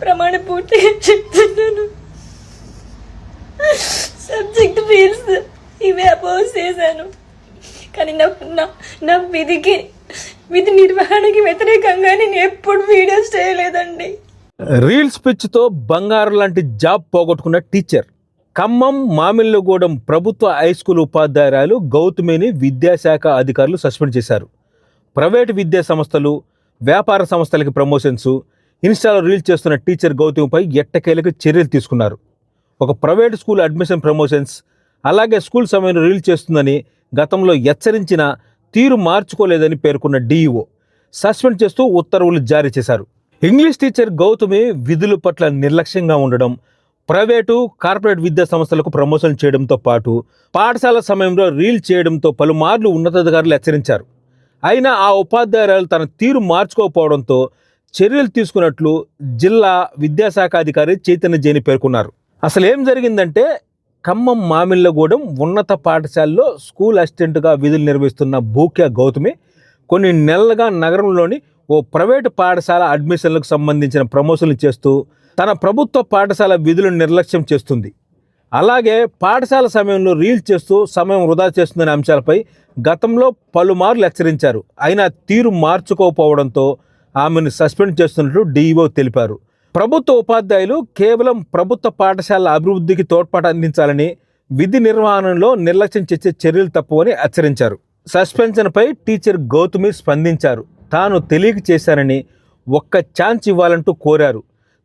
ప్రమాణ పూర్తిగా చెప్తున్నాను. సబ్జెక్ట్ ఫీల్స్ ఇవే అపోజ్ చేశాను. కానీ నా నా నా విధికి విధి నిర్వహణకి వ్యతిరేకంగా నేను ఎప్పుడు వీడియోస్ చేయలేదండి. రీల్స్ పిచ్చితో బంగారు లాంటి జాబ్ పోగొట్టుకున్న టీచర్ ఖమ్మం మామిళ్ళగూడెం ప్రభుత్వ హై స్కూల్ ఉపాధ్యాయురాలు గౌతమిని విద్యాశాఖ అధికారులు సస్పెండ్ చేశారు. ప్రైవేటు విద్యా సంస్థలు వ్యాపార సంస్థలకి ప్రమోషన్స్ ఇన్స్టాలో రీల్స్ చేస్తున్న టీచర్ గౌతమిపై ఎట్టకేలకు చర్యలు తీసుకున్నారు. ఒక ప్రైవేట్ స్కూల్ అడ్మిషన్ ప్రమోషన్స్ అలాగే స్కూల్ సమయంలో రీల్ చేస్తుందని గతంలో హెచ్చరించిన తీరు మార్చుకోలేదని పేర్కొన్న డీఈఓ సస్పెండ్ చేస్తూ ఉత్తర్వులు జారీ చేశారు. ఇంగ్లీష్ టీచర్ గౌతమి విధుల పట్ల నిర్లక్ష్యంగా ఉండడం ప్రైవేటు కార్పొరేట్ విద్యా సంస్థలకు ప్రమోషన్ చేయడంతో పాటు పాఠశాల సమయంలో రీల్ చేయడంతో పలుమార్లు ఉన్నతాధికారులు హెచ్చరించారు. అయినా ఆ ఉపాధ్యాయురాలు తన తీరు మార్చుకోకపోవడంతో చర్యలు తీసుకున్నట్లు జిల్లా విద్యాశాఖ అధికారి చైతన్య జైని పేర్కొన్నారు. అసలు ఏం జరిగిందంటే ఖమ్మం మామిళ్ళగూడెం ఉన్నత పాఠశాలలో స్కూల్ అసిస్టెంట్గా విధులు నిర్వహిస్తున్న భూక్య గౌతమి కొన్ని నెలలుగా నగరంలోని ఓ ప్రైవేటు పాఠశాల అడ్మిషన్లకు సంబంధించిన ప్రమోషన్లు చేస్తూ తన ప్రభుత్వ పాఠశాల విధులను నిర్లక్ష్యం చేస్తుంది. అలాగే పాఠశాల సమయంలో రీల్ చేస్తూ సమయం వృధా చేస్తుందనే అంశాలపై గతంలో పలుమార్లు హెచ్చరించారు. అయినా తీరు మార్చుకోకపోవడంతో ఆమెను సస్పెండ్ చేస్తున్నట్లు డీఈఓ తెలిపారు. ప్రభుత్వ ఉపాధ్యాయులు కేవలం ప్రభుత్వ పాఠశాల అభివృద్ధికి తోడ్పాటు అందించాలని విధి నిర్వహణలో నిర్లక్ష్యం చేసే చర్యలు తప్పవని హెచ్చరించారు. సస్పెన్షన్పై టీచర్ గౌతమి స్పందించారు. తాను తెలియక చేశానని ఒక్క ఛాన్స్ ఇవ్వాలంటూ కోరారు.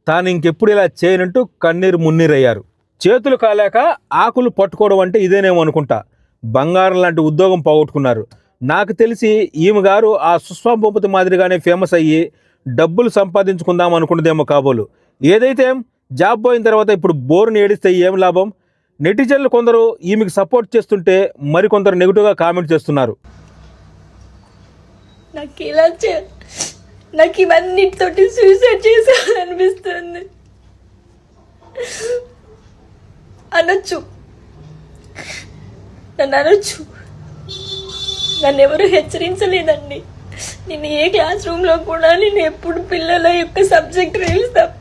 తాను ఇంకెప్పుడు ఇలా చేయనంటూ కన్నీరు మున్నీరయ్యారు. చేతులు కాలేక ఆకులు పట్టుకోవడం అంటే ఇదేనేమో అనుకుంటా. బంగారం లాంటి ఉద్యోగం పోగొట్టుకున్నారు. నాకు తెలిసి ఈమె గారు ఆ సుష్మా భూపతి మాదిరిగానే ఫేమస్ అయ్యి డబ్బులు సంపాదించుకుందాం అనుకున్నదేమో కాబోలు. ఏదైతే జాబ్ పోయిన తర్వాత ఇప్పుడు బోర్ని ఏడిస్తే ఏం లాభం? నెటిజన్లు కొందరు ఈమెకు సపోర్ట్ చేస్తుంటే మరికొందరు నెగిటివ్గా కామెంట్ చేస్తున్నారు. నాకు ఇలా నాకు ఇవన్నిటితోటి సూసైడ్ చేసేయాలనిపిస్తుంది అనొచ్చు. నన్ను అనొచ్చు. నన్ను ఎవరు హెచ్చరించలేదండి. నేను ఏ క్లాస్ రూమ్లో కూడా నేను ఎప్పుడు పిల్లల యొక్క సబ్జెక్ట్ రీల్స్ తప్ప